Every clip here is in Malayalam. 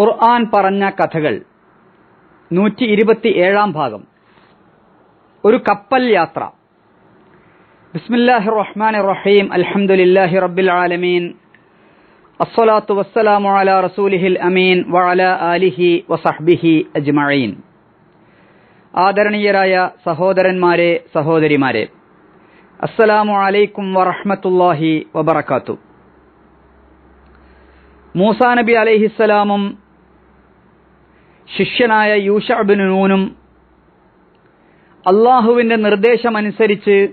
ഖുർആൻ പറഞ്ഞ കഥകൾ. നൂറ്റി ഇരുപത്തി ഏഴാം ഭാഗം. ഒരു കപ്പൽ യാത്ര. ബിസ്മില്ലാഹി റഹ്മാൻ റഹീം അൽഹംദുലില്ലാഹി റബ്ബിൽ ആലമീൻ. അസ്സലാത്തു വസ്സലാമു അലാ റസൂലിഹിൽ അമീൻ. വഅല ആലിഹി വസഹ്ബിഹി അജ്മഈൻ. ആദരണീയരായ സഹോദരന്മാരെ സഹോദരിമാരെ അസ്സലാമു അലൈക്കും വറഹ്മത്തുള്ളാഹി വബറകാത്തു. മൂസാ നബി അലൈഹിസ്സലാമും ശിഷ്യനായ യൂഷബിനൂനും അള്ളാഹുവിന്റെ നിർദ്ദേശമനുസരിച്ച്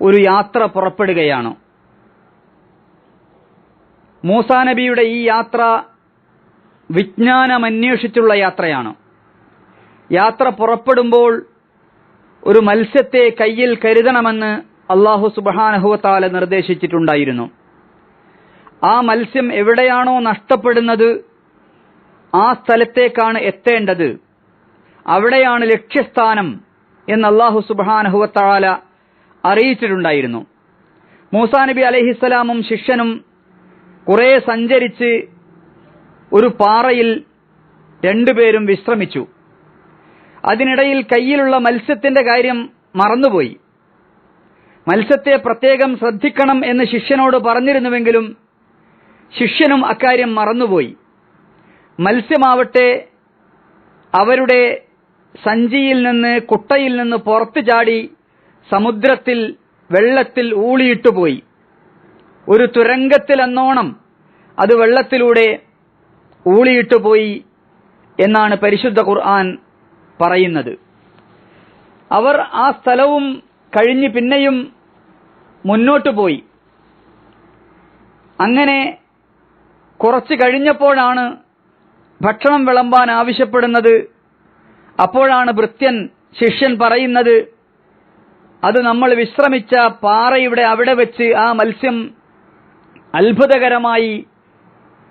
ഒരു യാത്ര പുറപ്പെടുകയാണ്. മൂസാ നബിയുടെ ഈ യാത്ര വിജ്ഞാനമന്വേഷിച്ചുള്ള യാത്രയാണ്. യാത്ര പുറപ്പെടുമ്പോൾ ഒരു മത്സ്യത്തെ കയ്യിൽ കരുതണമെന്ന് അള്ളാഹു സുബാനഹുവത്താല നിർദ്ദേശിച്ചിട്ടുണ്ടായിരുന്നു. ആ മത്സ്യം എവിടെയാണോ നഷ്ടപ്പെടുന്നത് ആ സ്ഥലത്തേക്കാണ് എത്തേണ്ടത്. അവിടെയാണ് ലക്ഷ്യസ്ഥാനം എന്ന് അള്ളാഹു സുബാനഹുവത്താല അറിയിച്ചിട്ടുണ്ടായിരുന്നു. മൂസാ നബി അലഹിസ്സലാമും ശിഷ്യനും കുറെ സഞ്ചരിച്ച് ഒരു പാറയിൽ രണ്ടുപേരും വിശ്രമിച്ചു. അതിനിടയിൽ കയ്യിലുള്ള മത്സ്യത്തിന്റെ കാര്യം മറന്നുപോയി. മത്സ്യത്തെ പ്രത്യേകം ശ്രദ്ധിക്കണം എന്ന് ശിഷ്യനോട് പറഞ്ഞിരുന്നുവെങ്കിലും ശിഷ്യനും അക്കാര്യം മറന്നുപോയി. മത്സ്യമാവട്ടെ അവരുടെ സഞ്ചിയിൽ നിന്ന് കുട്ടയിൽ നിന്ന് പുറത്തു ചാടി സമുദ്രത്തിൽ വെള്ളത്തിൽ ഊളിയിട്ടുപോയി ഒരു തുരങ്കത്തിലെന്നോണം അത് വെള്ളത്തിലൂടെ ഊളിയിട്ടുപോയി എന്നാണ് പരിശുദ്ധ ഖുർആൻ പറയുന്നത്. അവർ ആ സ്ഥലവും കഴിഞ്ഞ് പിന്നെയും മുന്നോട്ടു പോയി. അങ്ങനെ കുറച്ച് കഴിഞ്ഞപ്പോഴാണ് ഭക്ഷണം വിളമ്പാൻ ആവശ്യപ്പെടുന്നത്. അപ്പോഴാണ് ഭൃത്യൻ ശിഷ്യൻ പറയുന്നത് അത് നമ്മൾ വിശ്രമിച്ച പാറയുടെ അവിടെ വെച്ച് ആ മത്സ്യം അത്ഭുതകരമായി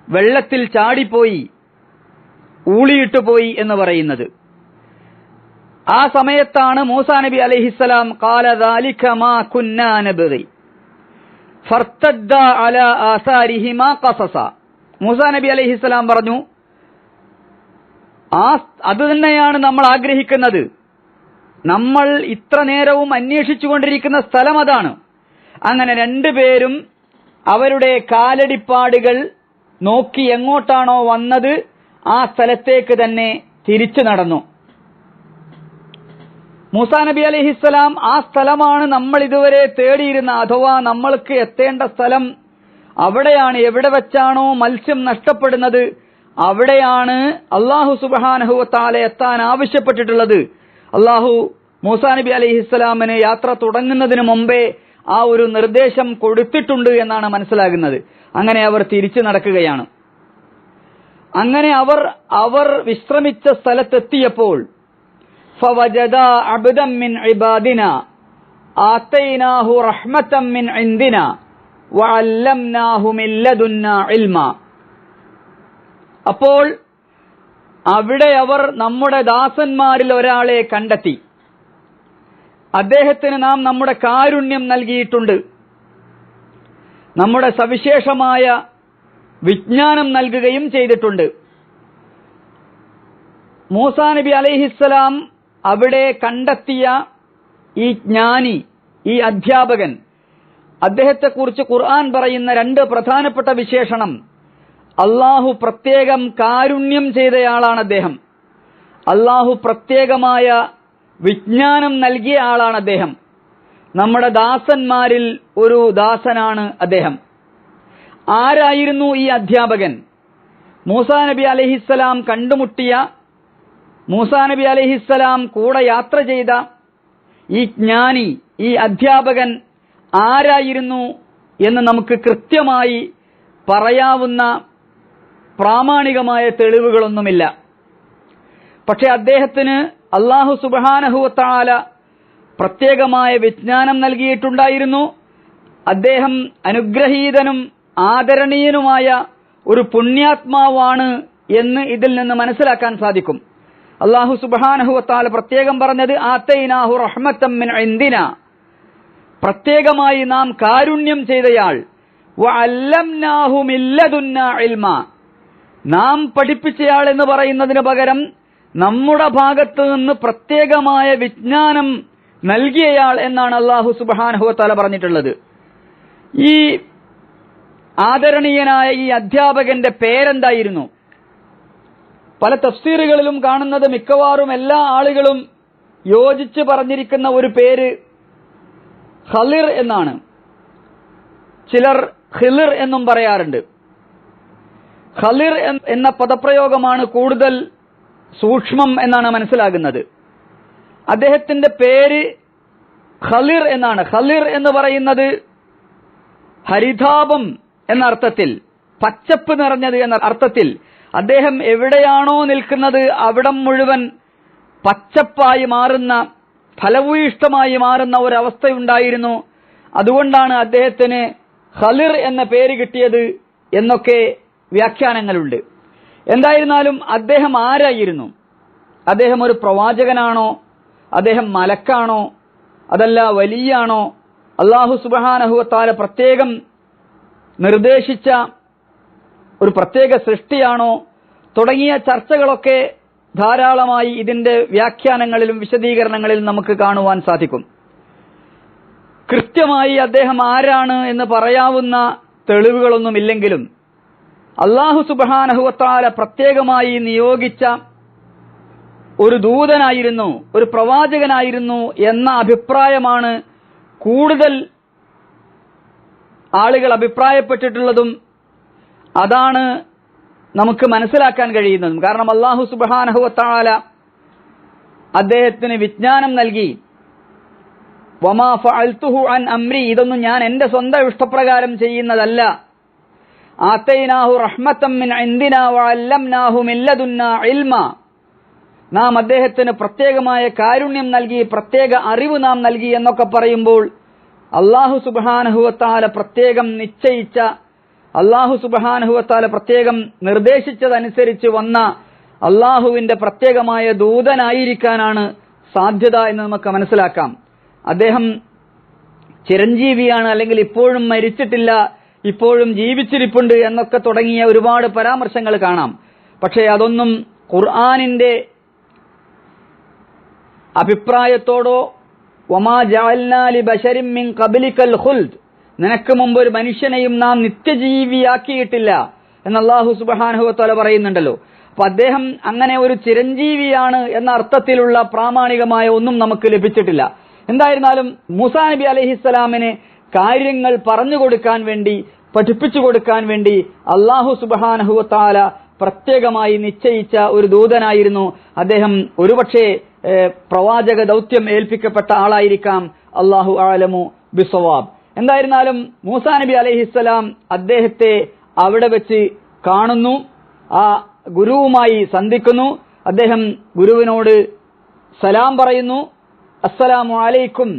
വെള്ളത്തിൽ ചാടിപ്പോയി ഊളിയിട്ടു പോയി എന്ന് പറയുന്നത്. ആ സമയത്താണ് മൂസാ നബി അലഹിസ്സലാം മൂസാ നബി അലഹിസ്സലാം പറഞ്ഞു ആ അത് തന്നെയാണ് നമ്മൾ ആഗ്രഹിക്കുന്നത്. നമ്മൾ ഇത്ര നേരവും അന്വേഷിച്ചുകൊണ്ടിരിക്കുന്ന സ്ഥലം അതാണ്. അങ്ങനെ രണ്ടുപേരും അവരുടെ കാലടിപ്പാടുകൾ നോക്കി എങ്ങോട്ടാണോ വന്നത് ആ സ്ഥലത്തേക്ക് തന്നെ തിരിച്ചു നടന്നു. മൂസാ നബി അലഹിസ്സലാം ആ സ്ഥലമാണ് നമ്മൾ ഇതുവരെ തേടിയിരുന്ന അഥവാ നമ്മൾക്ക് എത്തേണ്ട സ്ഥലം. അവിടെയാണ് എവിടെ വെച്ചാണോ മത്സ്യം നഷ്ടപ്പെടുന്നത് അവിടെയാണ് അള്ളാഹു സുബഹാനഹുവത്താലെ എത്താൻ ആവശ്യപ്പെട്ടിട്ടുള്ളത്. അള്ളാഹു മൂസാ നബി അലഹിസ്സലാമിന് യാത്ര തുടങ്ങുന്നതിന് മുമ്പേ ആ ഒരു നിർദ്ദേശം കൊടുത്തിട്ടുണ്ട് എന്നാണ് മനസ്സിലാകുന്നത്. അങ്ങനെ അവർ തിരിച്ചു നടക്കുകയാണ്. അങ്ങനെ അവർ അവർ വിശ്രമിച്ച സ്ഥലത്തെത്തിയപ്പോൾ ആത്തൈനാഹു മിൻ മിൻ ഇൽമ. അപ്പോൾ അവിടെ അവർ നമ്മുടെ ദാസന്മാരിൽ ഒരാളെ കണ്ടെത്തി. അദ്ദേഹത്തിന് നാം നമ്മുടെ കാരുണ്യം നൽകിയിട്ടുണ്ട്. നമ്മുടെ സവിശേഷമായ വിജ്ഞാനം നൽകുകയും ചെയ്തിട്ടുണ്ട്. മൂസാ നബി അലൈഹിസ്സലാം അവിടെ കണ്ടെത്തിയ ഈ ജ്ഞാനി ഈ അധ്യാപകൻ അദ്ദേഹത്തെക്കുറിച്ച് ഖുർആൻ പറയുന്ന രണ്ട് പ്രധാനപ്പെട്ട വിശേഷണം. അള്ളാഹു പ്രത്യേകം കാരുണ്യം ചെയ്തയാളാണ് അദ്ദേഹം. അള്ളാഹു പ്രത്യേകമായ വിജ്ഞാനം നൽകിയ ആളാണ് അദ്ദേഹം. നമ്മുടെ ദാസന്മാരിൽ ഒരു ദാസനാണ് അദ്ദേഹം. ആരായിരുന്നു ഈ അധ്യാപകൻ? മൂസാ നബി അലഹിസ്സലാം കണ്ടുമുട്ടിയ മൂസാ നബി അലഹിസ്സലാം കൂടെ യാത്ര ചെയ്ത ഈ ജ്ഞാനി ഈ അധ്യാപകൻ ആരായിരുന്നു എന്ന് നമുക്ക് കൃത്യമായി പറയാവുന്ന പ്രാമാണികമായ തെളിവുകളൊന്നുമില്ല. പക്ഷെ അദ്ദേഹത്തിന് അള്ളാഹു സുബാനഹുവത്താല പ്രത്യേകമായ വിജ്ഞാനം നൽകിയിട്ടുണ്ടായിരുന്നു. അദ്ദേഹം അനുഗ്രഹീതനും ആദരണീയനുമായ ഒരു പുണ്യാത്മാവാണ് എന്ന് ഇതിൽ നിന്ന് മനസ്സിലാക്കാൻ സാധിക്കും. അള്ളാഹു സുബാനഹുവത്താല പ്രത്യേകം പറഞ്ഞത് ആത്തൈനാഹു റഹ്മത്തമ്മിൻ എന്തിന പ്രത്യേകമായി നാം കാരുണ്യം ചെയ്തയാൾ ഇൽമ. നാം പഠിപ്പിച്ചയാൾ എന്ന് പറയുന്നതിന് പകരം നമ്മുടെ ഭാഗത്ത് നിന്ന് പ്രത്യേകമായ വിജ്ഞാനം നൽകിയയാൾ എന്നാണ് അള്ളാഹു സുബാനുഹുവത്താല പറഞ്ഞിട്ടുള്ളത്. ഈ ആദരണീയനായ ഈ അധ്യാപകന്റെ പേരെന്തായിരുന്നു? പല തഫ്സീറുകളിലും കാണുന്നത് മിക്കവാറും എല്ലാ ആളുകളും യോജിച്ച് പറഞ്ഞിരിക്കുന്ന ഒരു പേര് ഖലിർ എന്നാണ്. ചിലർ ഖിലിർ എന്നും പറയാറുണ്ട്. ഖലിർ എന്ന പദപ്രയോഗമാണ് കൂടുതൽ സൂക്ഷ്മം എന്നാണ് മനസ്സിലാകുന്നത്. അദ്ദേഹത്തിന്റെ പേര് ഖലിർ എന്നാണ്. ഖലിർ എന്ന് പറയുന്നത് ഹരിതാപം എന്ന അർത്ഥത്തിൽ പച്ചപ്പ് നിറഞ്ഞത് എന്ന അർത്ഥത്തിൽ അദ്ദേഹം എവിടെയാണോ നിൽക്കുന്നത് അവിടം മുഴുവൻ പച്ചപ്പായി മാറുന്ന ഫലഭൂയിഷ്ടമായി മാറുന്ന ഒരവസ്ഥയുണ്ടായിരുന്നു. അതുകൊണ്ടാണ് അദ്ദേഹത്തിന് ഖലിർ എന്ന പേര് കിട്ടിയത് എന്നൊക്കെ വ്യാഖ്യാനങ്ങളുണ്ട്. എന്തായിരുന്നാലും അദ്ദേഹം ആരായിരുന്നു? അദ്ദേഹം ഒരു പ്രവാചകനാണോ? അദ്ദേഹം മലക്കാണോ? അതല്ല വലിയാണോ? അള്ളാഹു സുബഹാനഹുവത്താല പ്രത്യേകം നിർദ്ദേശിച്ച ഒരു പ്രത്യേക സൃഷ്ടിയാണോ? തുടങ്ങിയ ചർച്ചകളൊക്കെ ധാരാളമായി ഇതിന്റെ വ്യാഖ്യാനങ്ങളിലും വിശദീകരണങ്ങളിലും നമുക്ക് കാണുവാൻ സാധിക്കും. കൃത്യമായി അദ്ദേഹം ആരാണ് എന്ന് പറയാവുന്ന തെളിവുകളൊന്നുമില്ലെങ്കിലും അള്ളാഹു സുബാനഹുവത്താല പ്രത്യേകമായി നിയോഗിച്ച ഒരു ദൂതനായിരുന്നു ഒരു പ്രവാചകനായിരുന്നു എന്ന അഭിപ്രായമാണ് കൂടുതൽ ആളുകൾ അഭിപ്രായപ്പെട്ടിട്ടുള്ളതും അതാണ് നമുക്ക് മനസ്സിലാക്കാൻ കഴിയുന്നതും. കാരണം അള്ളാഹു സുബാനഹുവത്താല അദ്ദേഹത്തിന് വിജ്ഞാനം നൽകി. വമാ ഫഅൽതുഹു അൻ അംരി ഇതൊന്നും ഞാൻ എന്റെ സ്വന്തം ഇഷ്ടപ്രകാരം ചെയ്യുന്നതല്ല. ആത്തൈനാഹു റഹ്മത്തം മിൻ നാം അദ്ദേഹത്തിന് പ്രത്യേകമായ കാരുണ്യം നൽകി പ്രത്യേക അറിവ് നാം നൽകി എന്നൊക്കെ പറയുമ്പോൾ അള്ളാഹു സുബാനഹുവത്താല പ്രത്യേകം നിശ്ചയിച്ച അള്ളാഹു സുബാനഹുവത്താല പ്രത്യേകം നിർദ്ദേശിച്ചതനുസരിച്ച് വന്ന അള്ളാഹുവിന്റെ പ്രത്യേകമായ ദൂതനായിരിക്കാനാണ് സാധ്യത എന്ന് നമുക്ക് മനസ്സിലാക്കാം. അദ്ദേഹം ചിരഞ്ജീവിയാണ് അല്ലെങ്കിൽ ഇപ്പോഴും മരിച്ചിട്ടില്ല ഇപ്പോഴും ജീവിച്ചിരിപ്പുണ്ട് എന്നൊക്കെ തുടങ്ങിയ ഒരുപാട് പരാമർശങ്ങൾ കാണാം. പക്ഷേ അതൊന്നും ഖുർആാനിന്റെ അഭിപ്രായത്തോടോ വമാ ജാൽനാലി ബശരിൻ മിൻ ഖബ്ലിക്കൽ ഖുൽദ് നിനക്ക് മുമ്പ് ഒരു മനുഷ്യനെയും നാം നിത്യജീവിയാക്കിയിട്ടില്ല എന്ന് അള്ളാഹു സുബ്ഹാനഹു വതആല പറയുന്നുണ്ടല്ലോ. അപ്പൊ അദ്ദേഹം അങ്ങനെ ഒരു ചിരഞ്ജീവിയാണ് എന്ന അർത്ഥത്തിലുള്ള പ്രാമാണികമായ ഒന്നും നമുക്ക് ലഭിച്ചിട്ടില്ല. എന്തായിരുന്നാലും മൂസാ നബി അലഹിസ്സലാമിന് കാര്യങ്ങൾ പറഞ്ഞു കൊടുക്കാൻ വേണ്ടി പഠിപ്പിച്ചു കൊടുക്കാൻ വേണ്ടി അള്ളാഹു സുബ്ഹാനഹു വതആല പ്രത്യേകമായി നിശ്ചയിച്ച ഒരു ദൂതനായിരുന്നു. അദ്ദേഹം ഒരുപക്ഷെ പ്രവാചക ദൗത്യം ഏൽപ്പിക്കപ്പെട്ട ആളായിരിക്കാം. അള്ളാഹു ആലമു ബിസവാബ് എന്തായിരുന്നാലും മൂസാ നബി അലഹിസ്സലാം അദ്ദേഹത്തെ അവിടെ വെച്ച് കാണുന്നു ആ ഗുരുവുമായി സന്ധിക്കുന്നു. അദ്ദേഹം ഗുരുവിനോട് സലാം പറയുന്നു അസ്സലാമു അലൈക്കും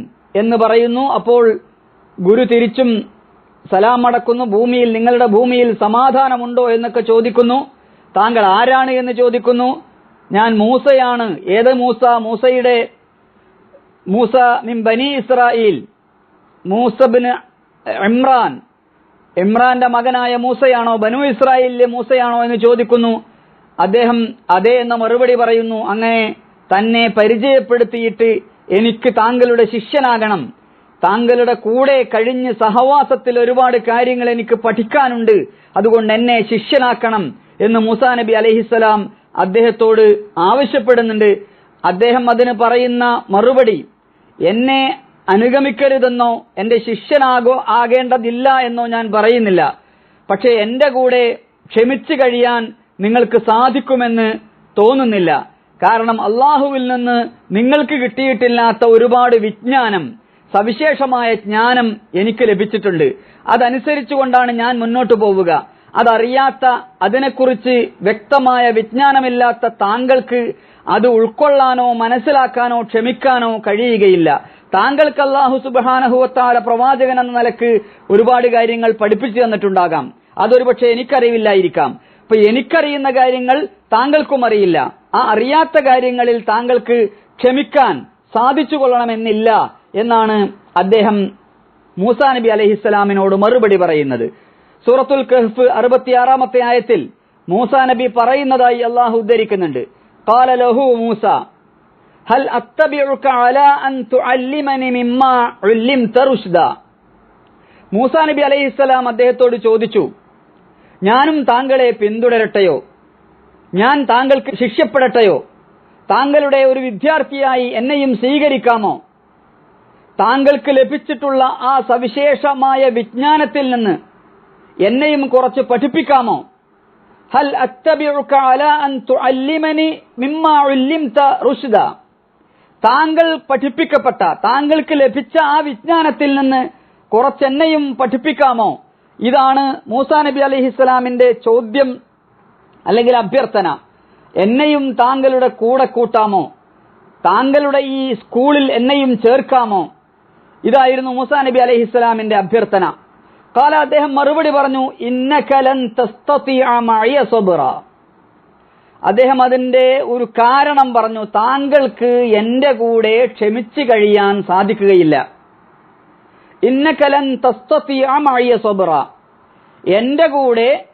എന്ന് പറയുന്നു. അപ്പോൾ ഗുരു തിരിച്ചും സലാം അടക്കുന്നു ഭൂമിയിൽ നിങ്ങളുടെ ഭൂമിയിൽ സമാധാനമുണ്ടോ എന്നൊക്കെ ചോദിക്കുന്നു. താങ്കൾ ആരാണ് എന്ന് ചോദിക്കുന്നു. ഞാൻ മൂസയാണ്. ഏത് മൂസ? മൂസയുടെ മൂസ മിൻ ബനി ഇസ്രായേൽ. മൂസബിന് ഇമ്രാൻ. ഇമ്രാന്റെ മകനായ മൂസയാണോ? ബനു ഇസ്രായേലിലെ മൂസയാണോ എന്ന് ചോദിക്കുന്നു. അദ്ദേഹം അതെ എന്ന മറുപടി പറയുന്നു. അങ്ങനെ തന്നെ പരിചയപ്പെടുത്തിയിട്ട് എനിക്ക് താങ്കളുടെ ശിഷ്യനാകണം. താങ്കളുടെ കൂടെ കഴിഞ്ഞ് സഹവാസത്തിൽ ഒരുപാട് കാര്യങ്ങൾ എനിക്ക് പഠിക്കാനുണ്ട്. അതുകൊണ്ട് എന്നെ ശിഷ്യനാക്കണം എന്ന് മൂസാ നബി അലഹിസ്സലാം അദ്ദേഹത്തോട് ആവശ്യപ്പെടുന്നുണ്ട്. അദ്ദേഹം അതിന് പറയുന്ന മറുപടി എന്നെ അനുഗമിക്കരുതെന്നോ എന്റെ ശിഷ്യനാകോ ആകേണ്ടതില്ല എന്നോ ഞാൻ പറയുന്നില്ല. പക്ഷേ എന്റെ കൂടെ ക്ഷമിച്ചു കഴിയാൻ നിങ്ങൾക്ക് സാധിക്കുമെന്ന് തോന്നുന്നില്ല. കാരണം അള്ളാഹുവിൽ നിന്ന് നിങ്ങൾക്ക് കിട്ടിയിട്ടില്ലാത്ത ഒരുപാട് വിജ്ഞാനം സവിശേഷമായ ജ്ഞാനം എനിക്ക് ലഭിച്ചിട്ടുണ്ട്. അതനുസരിച്ചുകൊണ്ടാണ് ഞാൻ മുന്നോട്ടു പോവുക. അതറിയാത്ത അതിനെക്കുറിച്ച് വ്യക്തമായ വിജ്ഞാനമില്ലാത്ത താങ്കൾക്ക് അത് ഉൾക്കൊള്ളാനോ മനസ്സിലാക്കാനോ ക്ഷമിക്കാനോ കഴിയുകയില്ല. താങ്കൾക്ക് അള്ളാഹു സുബാനഹുവത്താല പ്രവാചകൻ എന്ന നിലയ്ക്ക് ഒരുപാട് കാര്യങ്ങൾ പഠിപ്പിച്ചു തന്നിട്ടുണ്ടാകാം. അതൊരു പക്ഷെ എനിക്കറിയില്ലായിരിക്കാം അപ്പൊ എനിക്കറിയുന്ന കാര്യങ്ങൾ താങ്കൾക്കും അറിയില്ല. ആ അറിയാത്ത കാര്യങ്ങളിൽ താങ്കൾക്ക് ക്ഷമിക്കാൻ സാധിച്ചു കൊള്ളണമെന്നില്ല എന്നാണ് അദ്ദേഹം മൂസാ നബി അലഹിസ്സലാമിനോട് മറുപടി പറയുന്നത് സൂറത്തുൽ കഹ്ഫ് അറുപത്തിയാറാമത്തെ ആയത്തിൽ മൂസ നബി പറയുന്നതായി അള്ളാഹു ഉദ്ധരിക്കുന്നുണ്ട് قال له موسى هل أتبعك على أن تعلمني مما علمت رشدا മൂസ നബി അലൈഹിസ്സലാം അദ്ദേഹത്തോട് ചോദിച്ചു ഞാനും താങ്കളെ പിന്തുടരട്ടെയോ ഞാൻ താങ്കൾക്ക് ശിക്ഷപ്പെടട്ടെയോ താങ്കളുടെ ഒരു വിദ്യാർത്ഥിയായി എന്നെയും സ്വീകരിക്കാമോ താങ്കൾക്ക് ലഭിച്ചിട്ടുള്ള ആ സവിശേഷമായ വിജ്ഞാനത്തിൽ നിന്ന് എന്നെയും കുറച്ച് പഠിപ്പിക്കാമോ? ഹൽ അത്തബിഉക അൻ തുഅല്ലിമനി മിമ്മാ ഉല്ലിംത താങ്കൾ പഠിപ്പിക്കപ്പെട്ട താങ്കൾക്ക് ലഭിച്ച ആ വിജ്ഞാനത്തിൽ നിന്ന് കുറച്ചെന്നെയും പഠിപ്പിക്കാമോ? ഇതാണ് മൂസാ നബി അലൈഹിസ്സലാമിന്റെ ചോദ്യം അല്ലെങ്കിൽ അഭ്യർത്ഥന. എന്നെയും താങ്കളുടെ കൂടെ കൂട്ടാമോ? താങ്കളുടെ ഈ സ്കൂളിൽ എന്നെയും ചേർക്കാമോ? ഇതായിരുന്നു മൂസ നബി അലൈഹി ഇസ്ലാമിന്റെ അഭ്യർത്ഥന. കാല അദ്ദേഹം മറുപടി പറഞ്ഞു ഇന്നകലൻ അദ്ദേഹം അതിന്റെ ഒരു കാരണം പറഞ്ഞു താങ്കൾക്ക് എന്റെ കൂടെ ക്ഷമിച്ചു കഴിയാൻ സാധിക്കുകയില്ല. ഇന്നകലൻ തസ്തീയ സൊബറ. എന്റെ കൂടെ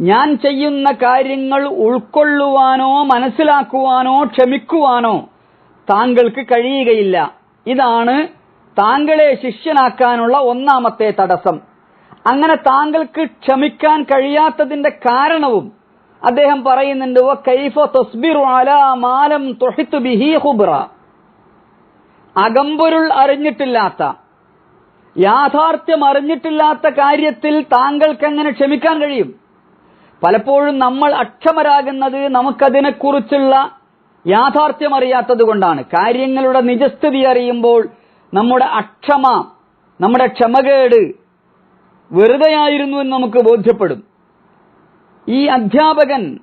ഞാൻ ചെയ്യുന്ന കാര്യങ്ങൾ ഉൾക്കൊള്ളുവാനോ മനസ്സിലാക്കുവാനോ ക്ഷമിക്കുവാനോ താങ്കൾക്ക് കഴിയുകയില്ല. ഇതാണ് താങ്കളെ ശിഷ്യനാക്കാനുള്ള ഒന്നാമത്തെ തടസ്സം. അങ്ങനെ താങ്കൾക്ക് ക്ഷമിക്കാൻ കഴിയാത്തതിന്റെ കാരണവും അദ്ദേഹം പറയുന്നുണ്ട് "വ കൈഫ അലാ മാലം ബിഹി ഖുബ്റ." അകമ്പൊരുൾ അറിഞ്ഞിട്ടില്ലാത്ത യാഥാർത്ഥ്യം അറിഞ്ഞിട്ടില്ലാത്ത കാര്യത്തിൽ താങ്കൾക്ക് എങ്ങനെ ക്ഷമിക്കാൻ കഴിയും? പലപ്പോഴും നമ്മൾ അക്ഷമരാകുന്നത് നമുക്കതിനെക്കുറിച്ചുള്ള യാഥാർത്ഥ്യം അറിയാത്തത് കൊണ്ടാണ്. കാര്യങ്ങളുടെ നിജസ്ഥിതി അറിയുമ്പോൾ നമ്മുടെ അക്ഷമ നമ്മുടെ ക്ഷമകേട് വെറുതെയായിരുന്നു എന്ന് നമുക്ക് ബോധ്യപ്പെടും. ഈ അധ്യാപകൻ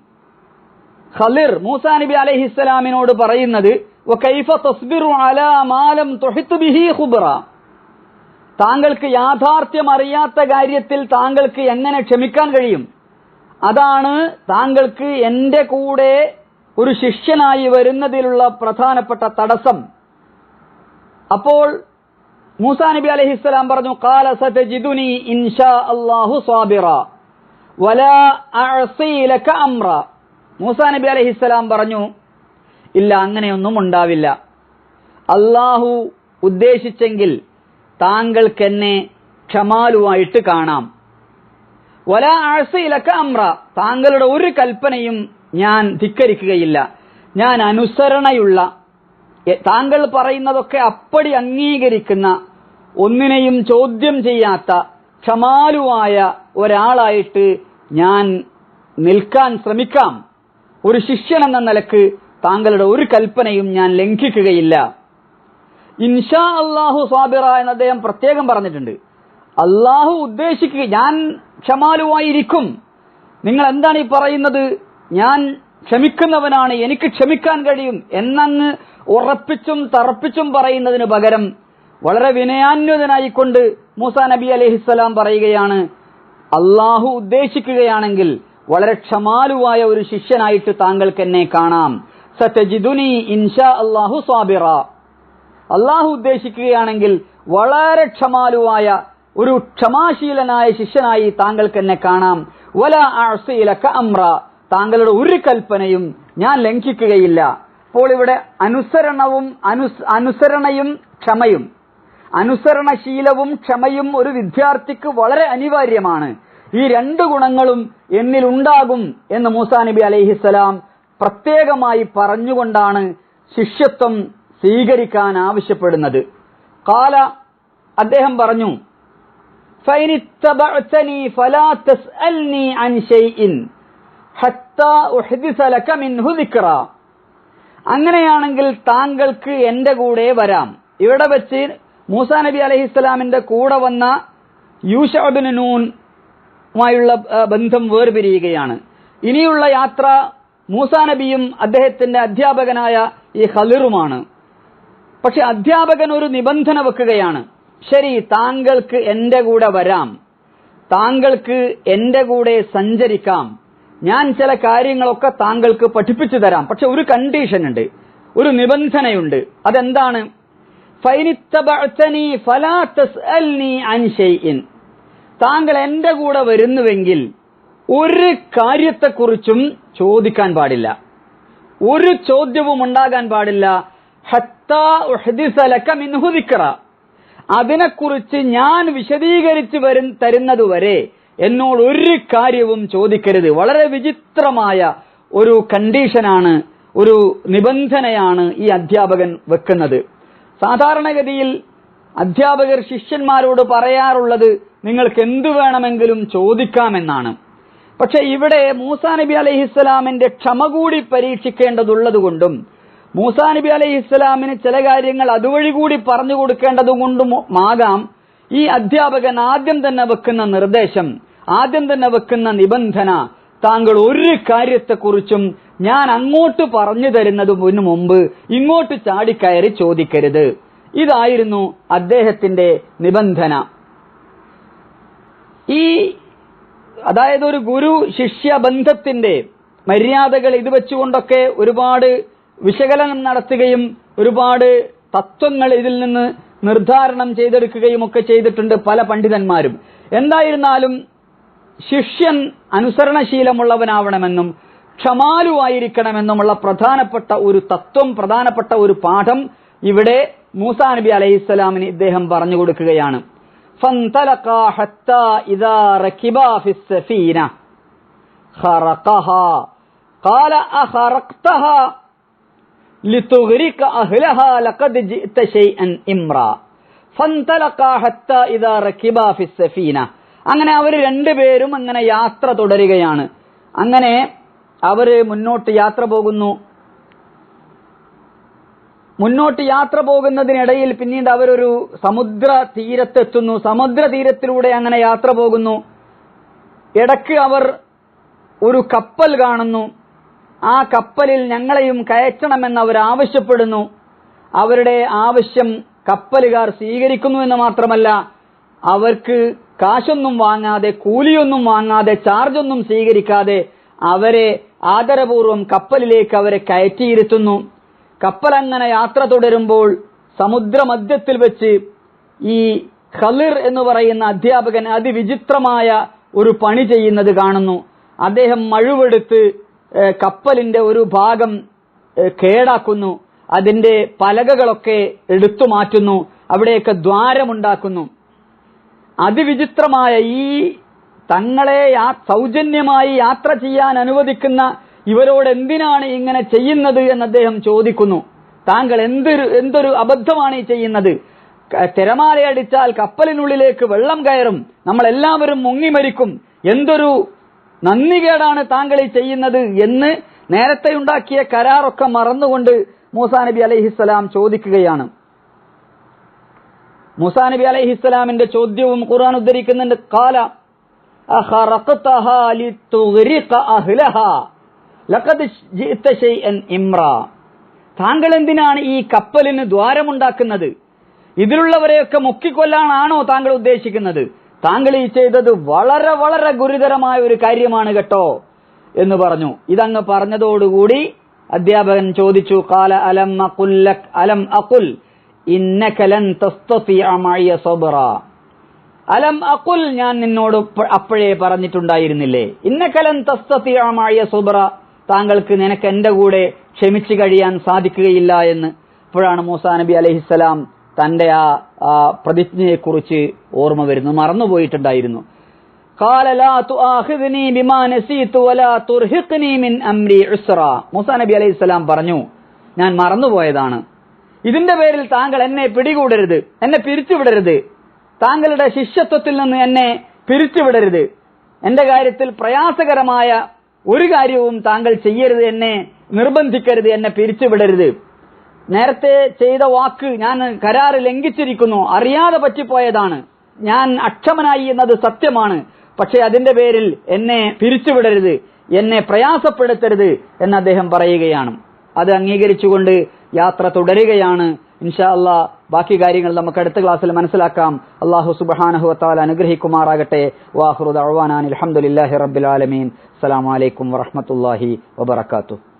ഖലിർ മൂസാ നബി അലഹിസ്സലാമിനോട് പറയുന്നത്. താങ്കൾക്ക് യാഥാർത്ഥ്യം അറിയാത്ത കാര്യത്തിൽ താങ്കൾക്ക് എങ്ങനെ ക്ഷമിക്കാൻ കഴിയും? അതാണ് താങ്കൾക്ക് എന്റെ കൂടെ ഒരു ശിഷ്യനായി വരുന്നതിലുള്ള പ്രധാനപ്പെട്ട തടസ്സം. അപ്പോൾ മൂസാ നബി അലൈഹിസ്സലാം പറഞ്ഞു കാല സതജിദുനി ഇൻഷാ അല്ലാഹു സാബിറ വലാ ലക അംറ. മൂസാ നബി അലൈഹിസ്സലാം പറഞ്ഞു ഇല്ല അങ്ങനെയൊന്നും ഉണ്ടാവില്ല. അള്ളാഹു ഉദ്ദേശിച്ചെങ്കിൽ താങ്കൾക്കെന്നെ ക്ഷമാലുവായിട്ട് കാണാം. വല ആഴ്സയിലൊക്കെ അമ്ര താങ്കളുടെ ഒരു കൽപ്പനയും ഞാൻ ധിക്കരിക്കുകയില്ല. ഞാൻ അനുസരണയുള്ള താങ്കൾ പറയുന്നതൊക്കെ അപ്പടി അംഗീകരിക്കുന്ന ഒന്നിനെയും ചോദ്യം ചെയ്യാത്ത ക്ഷമാലുവായ ഒരാളായിട്ട് ഞാൻ നിൽക്കാൻ ശ്രമിക്കാം. ഒരു ശിഷ്യൻ എന്ന നിലയ്ക്ക് താങ്കളുടെ ഒരു കൽപ്പനയും ഞാൻ ലംഘിക്കുകയില്ല. ഇൻഷാ അള്ളാഹു സ്വാബിറ എന്ന് അദ്ദേഹം പ്രത്യേകം പറഞ്ഞിട്ടുണ്ട്. അള്ളാഹു ഉദ്ദേശിക്കുക ഞാൻ ക്ഷമാലുവായിരിക്കും. നിങ്ങൾ എന്താണ് ഈ പറയുന്നത്? ഞാൻ ക്ഷമിക്കുന്നവനാണ് എനിക്ക് ക്ഷമിക്കാൻ കഴിയും എന്നങ്ങ് ഉറപ്പിച്ചും തറപ്പിച്ചും പറയുന്നതിന് പകരം വളരെ വിനയാന്വിതനായിക്കൊണ്ട് മൂസ നബി അലഹിസ്സലാം പറയുകയാണ് അള്ളാഹു ഉദ്ദേശിക്കുകയാണെങ്കിൽ വളരെ ക്ഷമാലുവായ ഒരു ശിഷ്യനായിട്ട് താങ്കൾക്ക് എന്നെ കാണാം. സത്യജിദുനി ഇൻഷാ അള്ളാഹു സ്വാബിറ. അള്ളാഹു ഉദ്ദേശിക്കുകയാണെങ്കിൽ വളരെ ക്ഷമാലുവായ ഒരു ക്ഷമാശീലനായ ശിഷ്യനായി താങ്കൾക്ക് എന്നെ കാണാം. വല അമ്ര താങ്കളുടെ ഒരു കൽപ്പനയും ഞാൻ ലംഘിക്കുകയില്ല. അപ്പോൾ ഇവിടെ അനുസരണവും അനുസരണയും ക്ഷമയും. അനുസരണശീലവും ക്ഷമയും ഒരു വിദ്യാർത്ഥിക്ക് വളരെ അനിവാര്യമാണ്. ഈ രണ്ട് ഗുണങ്ങളും എന്നിൽ ഉണ്ടാകും എന്ന് മൂസാ നബി അലൈഹിസലാം പ്രത്യേകമായി പറഞ്ഞുകൊണ്ടാണ് ശിഷ്യത്വം സ്വീകരിക്കാൻ ആവശ്യപ്പെടുന്നത്. കാല അദ്ദേഹം പറഞ്ഞു ഫലാ തസ്അൽനി അൻ ഷൈഇൻ. അങ്ങനെയാണെങ്കിൽ താങ്കൾക്ക് എന്റെ കൂടെ വരാം. ഇവിടെ വെച്ച് മൂസാ നബി അലഹിസ്സലാമിന്റെ കൂടെ വന്ന യൂഷബിന് നൂനുമായുള്ള ബന്ധം വേർപിരിയുകയാണ്. ഇനിയുള്ള യാത്ര മൂസാ നബിയും അദ്ദേഹത്തിന്റെ അധ്യാപകനായ ഈ ഹലിറുമാണ് പക്ഷെ അധ്യാപകൻ ഒരു നിബന്ധന വെക്കുകയാണ്. ശരി താങ്കൾക്ക് എന്റെ കൂടെ വരാം. താങ്കൾക്ക് എന്റെ കൂടെ സഞ്ചരിക്കാം. ഞാൻ ചില കാര്യങ്ങളൊക്കെ താങ്കൾക്ക് പഠിപ്പിച്ചു തരാം. പക്ഷെ ഒരു കണ്ടീഷൻ ഉണ്ട്. ഒരു നിബന്ധനയുണ്ട്. അതെന്താണ്? താങ്കൾ എന്റെ കൂടെ വരുന്നുവെങ്കിൽ ഒരു കാര്യത്തെക്കുറിച്ചും ചോദിക്കാൻ പാടില്ല. ഒരു ചോദ്യവും ഉണ്ടാകാൻ പാടില്ല. അതിനെക്കുറിച്ച് ഞാൻ വിശദീകരിച്ചു വരും തരുന്നതുവരെ എന്നോട് ഒരു കാര്യവും ചോദിക്കരുത്. വളരെ വിചിത്രമായ ഒരു കണ്ടീഷനാണ് ഒരു നിബന്ധനയാണ് ഈ അധ്യാപകൻ വെക്കുന്നത്. സാധാരണഗതിയിൽ അധ്യാപകർ ശിഷ്യന്മാരോട് പറയാറുള്ളത് നിങ്ങൾക്ക് എന്തു വേണമെങ്കിലും ചോദിക്കാമെന്നാണ്. പക്ഷെ ഇവിടെ മൂസാ നബി അലൈഹിസ്സലാമിന്റെ ക്ഷമ കൂടി പരീക്ഷിക്കേണ്ടതുള്ളത് കൊണ്ടും മൂസാ നബി അലൈഹിസ്സലാമിന് ചില കാര്യങ്ങൾ അതുവഴി കൂടി പറഞ്ഞു കൊടുക്കേണ്ടതുകൊണ്ടും ആകാം. ഈ അധ്യാപകൻ ആദ്യം തന്നെ വെക്കുന്ന നിർദ്ദേശം ആദ്യം തന്നെ വെക്കുന്ന നിബന്ധന താങ്കൾ ഒരു കാര്യത്തെക്കുറിച്ചും ഞാൻ അങ്ങോട്ട് പറഞ്ഞു തരുന്നതിനു മുമ്പ് ഇങ്ങോട്ട് ചാടിക്കയറി ചോദിക്കരുത്. ഇതായിരുന്നു അദ്ദേഹത്തിന്റെ നിബന്ധന. ഈ അതായത് ഒരു ഗുരു ശിഷ്യ ബന്ധത്തിന്റെ മര്യാദകൾ ഇത് വെച്ചുകൊണ്ടൊക്കെ ഒരുപാട് വിശകലനം നടത്തുകയും ഒരുപാട് തത്വങ്ങൾ ഇതിൽ നിന്ന് നിർദ്ധാരണം ചെയ്തെടുക്കുകയും ഒക്കെ ചെയ്തിട്ടുണ്ട് പല പണ്ഡിതന്മാരും. എന്തായിരുന്നാലും ശിഷ്യൻ അനുസരണശീലമുള്ളവനാവണമെന്നും ക്ഷമാലുവായിരിക്കണമെന്നുമുള്ള പ്രധാനപ്പെട്ട ഒരു തത്വം പ്രധാനപ്പെട്ട ഒരു പാഠം ഇവിടെ മൂസാ നബി അലൈഹിസ്സലാമിന് ഇദ്ദേഹം പറഞ്ഞു കൊടുക്കുകയാണ്. ഖറഖഹ. ഖാല لتغرق أهلها لقد جئت شيئا إمرا فانطلقا حتى إذا ركبا في السفينة അങ്ങനെ അവർ രണ്ടുപേരും അങ്ങനെ യാത്ര തുടരുകയാണ് അങ്ങനെ അവര് മുന്നോട്ട് യാത്ര പോകുന്നു മുന്നോട്ട് യാത്ര പോകുന്നതിനിടയിൽ പിന്നീട് അവരൊരു സമുദ്ര തീരത്തെത്തുന്നു സമുദ്ര തീരത്തിലൂടെ അങ്ങനെ യാത്ര പോകുന്നു ഇടയ്ക്ക് അവർ ഒരു കപ്പൽ കാണുന്നു ആ കപ്പലിൽ ഞങ്ങളെയും കയറ്റണമെന്ന് അവർ ആവശ്യപ്പെടുന്നു. അവരുടെ ആവശ്യം കപ്പലുകാർ സ്വീകരിക്കുന്നു എന്ന് മാത്രമല്ല അവർക്ക് കാശൊന്നും വാങ്ങാതെ കൂലിയൊന്നും വാങ്ങാതെ ചാർജൊന്നും സ്വീകരിക്കാതെ അവരെ ആദരപൂർവം കപ്പലിലേക്ക് അവരെ കയറ്റിയിരുത്തുന്നു. കപ്പൽ അങ്ങനെ യാത്ര തുടരുമ്പോൾ സമുദ്രമധ്യത്തിൽ വെച്ച് ഈ ഖലിർ എന്ന് പറയുന്ന അധ്യാപകൻ അതിവിചിത്രമായ ഒരു പണി ചെയ്യുന്നത് കാണുന്നു. അദ്ദേഹം മഴുവെടുത്ത് കപ്പലിന്റെ ഒരു ഭാഗം കേടാക്കുന്നു. അതിന്റെ പലകകളൊക്കെ എടുത്തു മാറ്റുന്നു. അവിടെയൊക്കെ ദ്വാരമുണ്ടാക്കുന്നു. അതിവിചിത്രമായ ഈ തങ്ങളെ സൗജന്യമായി യാത്ര ചെയ്യാൻ അനുവദിക്കുന്ന ഇവരോട് എന്തിനാണ് ഇങ്ങനെ ചെയ്യുന്നത് എന്ന് അദ്ദേഹം ചോദിക്കുന്നു. താങ്കൾ എന്തൊരു എന്തൊരു അബദ്ധമാണ് ഈ ചെയ്യുന്നത്? തിരമാലയടിച്ചാൽ കപ്പലിനുള്ളിലേക്ക് വെള്ളം കയറും. നമ്മൾ എല്ലാവരും മുങ്ങി മരിക്കും. എന്തൊരു നന്ദികേടാണ് താങ്കൾ ഈ ചെയ്യുന്നത് എന്ന് നേരത്തെ ഉണ്ടാക്കിയ കരാറൊക്കെ മറന്നുകൊണ്ട് മൂസാ നബി അലൈഹിസ്സലാം ചോദിക്കുകയാണ്. മൂസാ നബി അലൈഹിസ്സലാമിന്റെ ചോദ്യവും ഖുർആൻ ഉദ്ധരിക്കുന്നുണ്ട് കാല താങ്കൾ എന്തിനാണ് ഈ കപ്പലിന് ദ്വാരമുണ്ടാക്കുന്നത്? ഇതിലുള്ളവരെയൊക്കെ മുക്കിക്കൊല്ലാനാണോ താങ്കൾ ഉദ്ദേശിക്കുന്നത്? താങ്കൾ ഈ ചെയ്തത് വളരെ വളരെ ഗുരുതരമായ ഒരു കാര്യമാണ് കേട്ടോ എന്ന് പറഞ്ഞു. ഇതങ്ങ് പറഞ്ഞതോടുകൂടി അധ്യാപകൻ ചോദിച്ചു കാല അലം അകുല്ലക് അലം സബ്റ. അലം അഖുൽ ഞാൻ നിന്നോട് അപ്പോഴേ പറഞ്ഞിട്ടുണ്ടായിരുന്നില്ലേ? ഇന്നകലൻ തസ്തതിഅ മഅയ സബ്റ. താങ്കൾക്ക് നിനക്ക് എന്റെ കൂടെ ക്ഷമിച്ചു കഴിയാൻ സാധിക്കുകയില്ല എന്ന്. അപ്പോഴാണ് മൂസാ നബി അലൈഹിസ്സലാം തന്റെ ആ ആ പ്രതിജ്ഞയെക്കുറിച്ച് ഓർമ്മ വരുന്നു മറന്നുപോയിട്ടുണ്ടായിരുന്നു قال لا تؤاخذني بما نسيت ولا ترهقني من امري عسرا മൂസാ നബി അലൈഹിസ്സലാം പറഞ്ഞു ഞാൻ മറന്നുപോയതാണ് ഇതിന്റെ പേരിൽ താങ്കൾ എന്നെ പിടികൂടരുത് എന്നെ പിരിച്ചുവിടരുത് താങ്കളുടെ ശിഷ്യത്വത്തിൽ നിന്ന് എന്നെ പിരിച്ചുവിടരുത് എന്റെ കാര്യത്തിൽ പ്രയാസകരമായ ഒരു കാര്യവും താങ്കൾ ചെയ്യരുത് എന്നെ നിർബന്ധിക്കരുത് എന്നെ പിരിച്ചുവിടരുത് നേരത്തെ ചെയ്ത വാക്ക് ഞാൻ കരാർ ലംഘിച്ചിരിക്കുന്നു. അറിയാതെ പറ്റിപ്പോയതാണ്. ഞാൻ അക്ഷമനായി എന്നത് സത്യമാണ്. പക്ഷെ അതിന്റെ പേരിൽ എന്നെ പിരിച്ചുവിടരുത് എന്നെ പ്രയാസപ്പെടുത്തരുത് എന്ന് അദ്ദേഹം പറയുകയാണ്. അത് അംഗീകരിച്ചുകൊണ്ട് യാത്ര തുടരുകയാണ്. ഇൻഷാ അല്ലാ ബാക്കി കാര്യങ്ങൾ നമുക്ക് അടുത്ത ക്ലാസ്സിൽ മനസ്സിലാക്കാം. അള്ളാഹു സുബ്ഹാനഹു വതആല അനുഗ്രഹിക്കുമാറാകട്ടെ. വാഹുറുദ് അഹ്വാനാൻ അലഹമുല്ലാഹി റബ്ബിൽ ആലമീൻ. അസ്സലാമു അലൈക്കും വറഹ്മത്തുള്ളാഹി വബറകാതുഹു.